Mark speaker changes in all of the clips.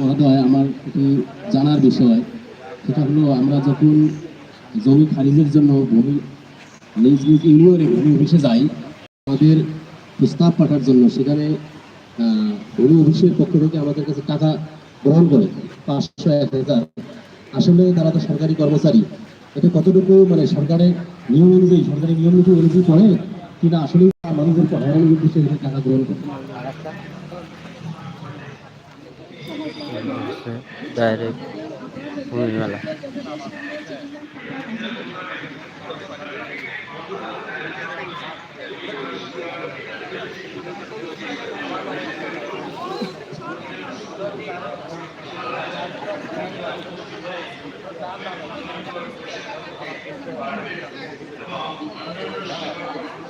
Speaker 1: মহোদয়, আমার একটি জানার বিষয়। সেটা হলো, আমরা যখন জমি খারিজের জন্য ভূমি নিজ নিজ ইউনিয়নে ভূমি অফিসে যাই, আমাদের প্রস্তাব পাঠার জন্য সেখানে ভূমি অফিসের পক্ষ থেকে আমাদের কাছে টাকা গ্রহণ করে, পাঁচশো এক হাজার। আসলে তারা তো সরকারি কর্মচারী। এটা কতটুকু মানে সরকারের নিয়ম অনুযায়ী সরকারি নিয়ম নীতি অনুযায়ী করে কিনা আসলে মানুষদেরকে হয়রানির উদ্দেশ্যে টাকা গ্রহণ করে।
Speaker 2: ডাইরেক্ট ভূমি মেলা এই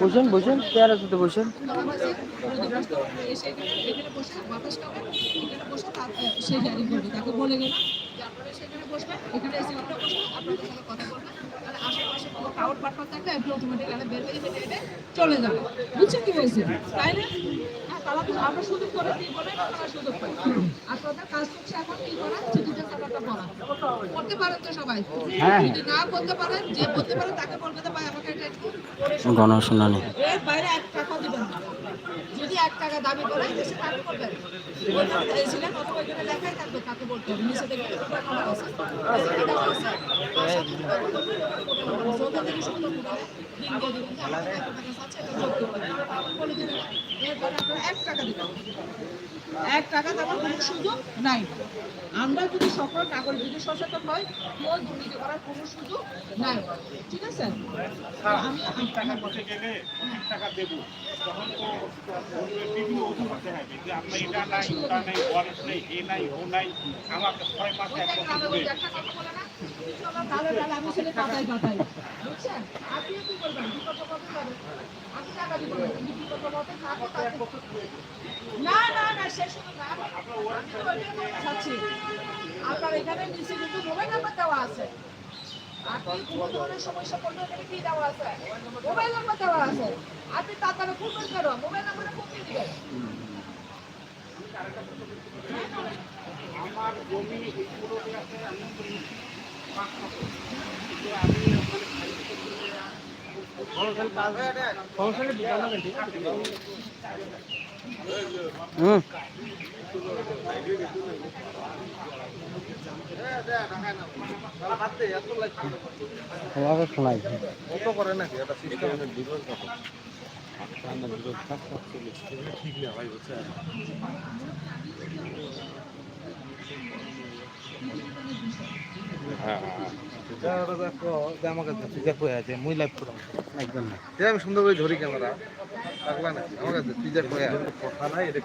Speaker 2: বসুন বসুন চেয়ার আছে তো বসুন
Speaker 3: চলে যাবে বুঝছেন কি হয়েছে তাই না হ্যাঁ তারা তো আমরা সুযোগ করে দিই বলে সুযোগ পাই তাদের কাজ হচ্ছে এখন কি করা? টাকাটা করতে পারেন তো সবাই। যদি না করতে পারেন যে করতে তাকে বলবে তো ভাই আমাকে এটা।
Speaker 2: গণশুনানি।
Speaker 3: এর বাইরে এক টাকা দিবেন না। যদি এক টাকা দাবি করে সে কাকে করবেন চাইছিলেন অথবা এখানে লেখাই থাকবে কাকে বলতে হবে? নিচে দেখবেন এক টাকা দেওয়ার কোনো সুযোগ নাই। আমরা যদি সকল নাগরিক যদি সচেতন হয়, কেউ দুর্নীতি করার কোনো সুযোগ নাই। ঠিক আছে? আমি
Speaker 4: টাকা দেবো। তখন তো বিভিন্ন দেখাবে যে আপনার এটা নাই ওটা নাই ওয়ারেন্ট নেই এ নাই ও নাই আমাকে ছয় মাসে এক
Speaker 3: না না না আপনার এখানে নিচে কিন্তু মোবাইল নাম্বার দেওয়া আছে। আপনি কোনো ধরনের সমস্যা পড়লে এখানে কি দেওয়া আছে? মোবাইল নাম্বার দেওয়া আছে। আপনি তাড়াতাড়ি ফোন করবেন মোবাইল নাম্বারে ফোন দিয়ে দিবেন।
Speaker 4: আমার জমি এইগুলোতে আছে আমি পাঁচ বছর কিন্তু আমি ওখানে
Speaker 2: হুম আমাকে শোনাই। একদম না।
Speaker 5: আমি সুন্দর করে ধরি ক্যামেরা পাগলা না আমার কাছে কথা নাই এটা